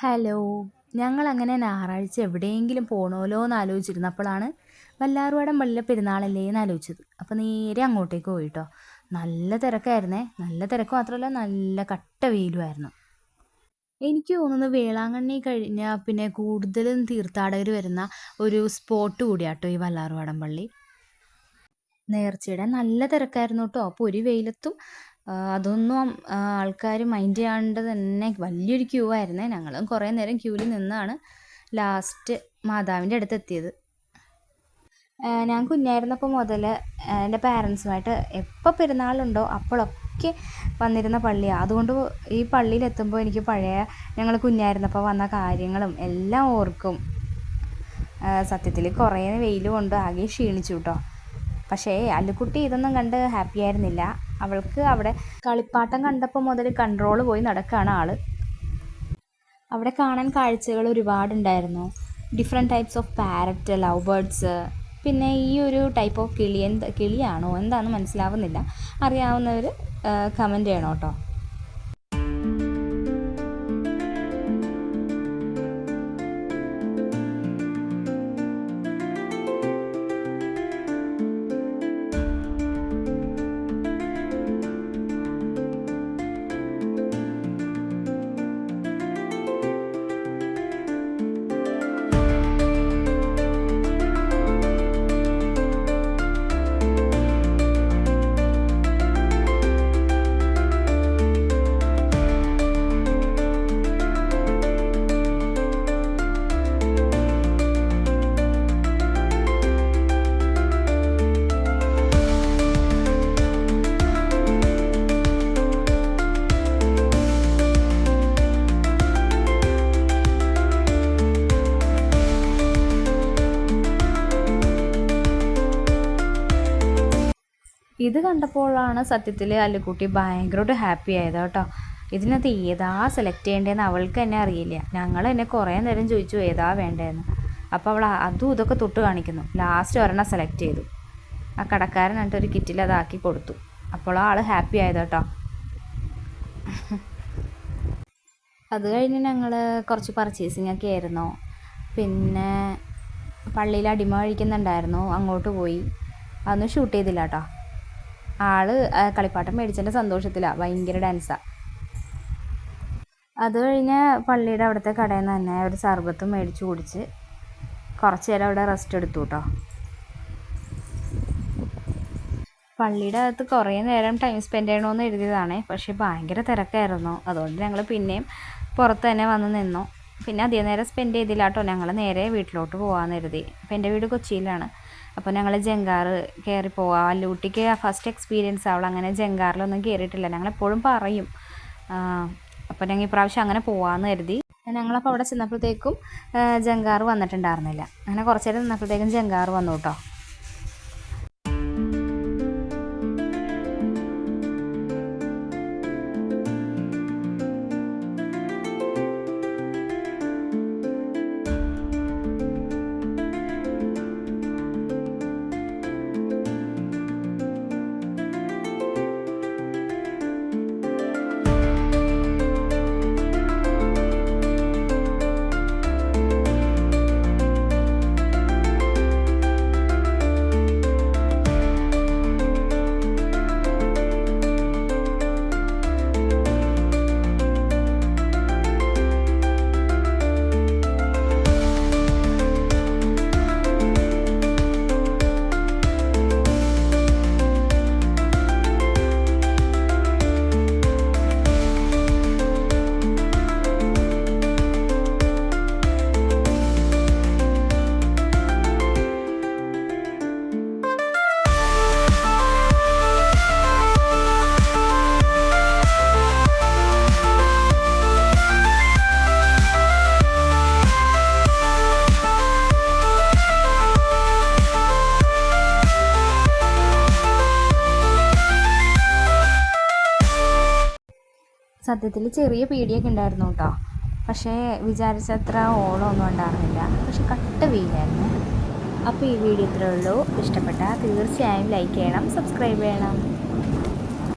Hello ഞങ്ങൾ അങ്ങനെ ഞായറാഴ്ച എവിടെയെങ്കിലും പോണോലോ എന്ന് ആലോചിച്ചിരുന്നപ്പോഴാണ് വല്ലാറുവാടം പള്ളിയിലെ പെരുന്നാളല്ലേ എന്ന് ആലോചിച്ചത്. അപ്പോൾ നേരെ അങ്ങോട്ടേക്ക് പോയി കേട്ടോ നല്ല തിരക്കായിരുന്നേ. നല്ല തിരക്ക് മാത്രമല്ല നല്ല കട്ട വെയിലുമായിരുന്നു. എനിക്ക് തോന്നുന്നു വേളാങ്കണ്ണി കഴിഞ്ഞാൽ പിന്നെ കൂടുതലും തീർത്ഥാടകർ വരുന്ന ഒരു സ്പോട്ട് കൂടിയാട്ടോ ഈ വല്ലാറുവാടം പള്ളി. നേർച്ചയുടെ നല്ല തിരക്കായിരുന്നു കേട്ടോ. അപ്പോൾ ഒരു വെയിലത്തും അതൊന്നും ആൾക്കാർ മൈൻഡ് ചെയ്യാണ്ട് തന്നെ വലിയൊരു ക്യൂ ആയിരുന്നേ. ഞങ്ങളും കുറേ നേരം ക്യൂവിൽ നിന്നാണ് ലാസ്റ്റ് മാതാവിന്റെ അടുത്ത് എത്തിയത്. ഞാൻ കുഞ്ഞായിരുന്നപ്പോൾ മുതൽ എന്റെ പാരൻസുമായിട്ട് എപ്പോൾ പെരുന്നാളുണ്ടോ അപ്പോഴൊക്കെ വന്നിരുന്ന പള്ളിയാണ് അതുകൊണ്ട് ഈ പള്ളിയിൽ എത്തുമ്പോൾ എനിക്ക് പഴയ ഞങ്ങൾ കുഞ്ഞായിരുന്നപ്പോൾ വന്ന കാര്യങ്ങളും എല്ലാം ഓർക്കും. സത്യത്തിൽ കുറേ വെയിൽ കൊണ്ട് ആകെ ക്ഷീണിച്ചു കേട്ടോ പക്ഷേ അല്ലുക്കുട്ടി ഇതൊന്നും കണ്ട് ഹാപ്പി ആയിരുന്നില്ല. അവൾക്ക് അവിടെ കളിപ്പാട്ടം കണ്ടപ്പോൾ മുതൽ കൺട്രോൾ പോയി നടക്കുകയാണ് ആൾ. അവിടെ കാണാൻ കാഴ്ചകൾ ഒരുപാടുണ്ടായിരുന്നു. Different types of parrot love birds പിന്നെ ഈ ഒരു ടൈപ്പ് ഓഫ് കിളി എന്ത് കിളിയാണോ എന്താണെന്ന് മനസ്സിലാവുന്നില്ല. അറിയാവുന്നവർ കമന്റ് ചെയ്യണം കേട്ടോ. ഇത് കണ്ടപ്പോഴാണ് സത്യത്തിൽ അല്ലുക്കുട്ടി ഭയങ്കരമായിട്ട് ഹാപ്പി ആയത് കേട്ടോ. ഇതിനകത്ത് ഏതാ സെലക്ട് ചെയ്യേണ്ടതെന്ന് അവൾക്ക് തന്നെ അറിയില്ല. ഞങ്ങൾ എന്നെ കുറേ നേരം ചോദിച്ചു ഏതാ വേണ്ടതെന്ന്. അപ്പോൾ അവൾ അതും ഇതൊക്കെ തൊട്ട് കാണിക്കുന്നു. ലാസ്റ്റ് ഒരെണ്ണം സെലക്ട് ചെയ്തു. ആ കടക്കാരൻ എന്നിട്ട് ഒരു കിറ്റിൽ അതാക്കി കൊടുത്തു. അപ്പോൾ ആൾ ഹാപ്പി ആയത് കേട്ടോ. അത് കഴിഞ്ഞ് ഞങ്ങൾ കുറച്ച് പർച്ചേസിങ് ഒക്കെ ആയിരുന്നു. പിന്നെ പള്ളിയിൽ അടിമ കഴിക്കുന്നുണ്ടായിരുന്നു. അങ്ങോട്ട് പോയി. അതൊന്നും ഷൂട്ട് ചെയ്തില്ല കേട്ടോ. ആൾ കളിപ്പാട്ടം മേടിച്ചതിന്റെ സന്തോഷത്തിലാണ് ഭയങ്കര ഡാൻസാണ് അത് കഴിഞ്ഞ് പള്ളിയുടെ അവിടുത്തെ കടയിൽ നിന്ന് തന്നെ ഒരു സർബത്തും മേടിച്ച് കുടിച്ച് കുറച്ച് നേരം അവിടെ റെസ്റ്റ് എടുത്തു കേട്ടോ പള്ളിയുടെ അകത്ത് കുറേ നേരം ടൈം സ്പെൻഡ് ചെയ്യണമെന്ന് എഴുതിയതാണ്. പക്ഷേ ഭയങ്കര തിരക്കായിരുന്നു. അതുകൊണ്ട് ഞങ്ങൾ പിന്നെയും പുറത്ത് തന്നെ വന്ന് നിന്നു. പിന്നെ അധികം നേരം സ്പെൻഡ് ചെയ്തില്ല കേട്ടോ ഞങ്ങൾ നേരെ വീട്ടിലോട്ട് പോകാമെന്ന് കരുതി അപ്പം എന്റെ വീട് കൊച്ചിയിലാണ്. അപ്പോൾ ഞങ്ങൾ ജങ്കാറ് കയറി പോവാം. അല്ലൂട്ടിക്ക് ഫസ്റ്റ് എക്സ്പീരിയൻസ് ആവുള്ളൂ അങ്ങനെ ജങ്കാറിലൊന്നും കയറിയിട്ടില്ല. ഞങ്ങൾ എപ്പോഴും പറയും അപ്പോൾ ഞങ്ങൾ ഇപ്രാവശ്യം അങ്ങനെ പോവാമെന്ന് കരുതി. ഞങ്ങളപ്പോൾ അവിടെ ചെന്നപ്പോഴത്തേക്കും ജങ്കാറ് വന്നിട്ടുണ്ടായിരുന്നില്ല. അങ്ങനെ കുറച്ചേരം നിന്നപ്പോഴത്തേക്കും ജങ്കാറ് വന്നു കേട്ടോ. സത്യത്തിൽ ചെറിയ പേടിയൊക്കെ ഉണ്ടായിരുന്നു കേട്ടോ. പക്ഷേ വിചാരിച്ചത്ര ഓളമൊന്നും ഉണ്ടായിരുന്നില്ല. പക്ഷെ കട്ട വെയിലായിരുന്നു അപ്പോൾ ഈ വീഡിയോ ഇത്രയേ ഉള്ളൂ. ഇഷ്ടപ്പെട്ടാൽ തീർച്ചയായും ലൈക്ക് ചെയ്യണം സബ്സ്ക്രൈബ് ചെയ്യണം.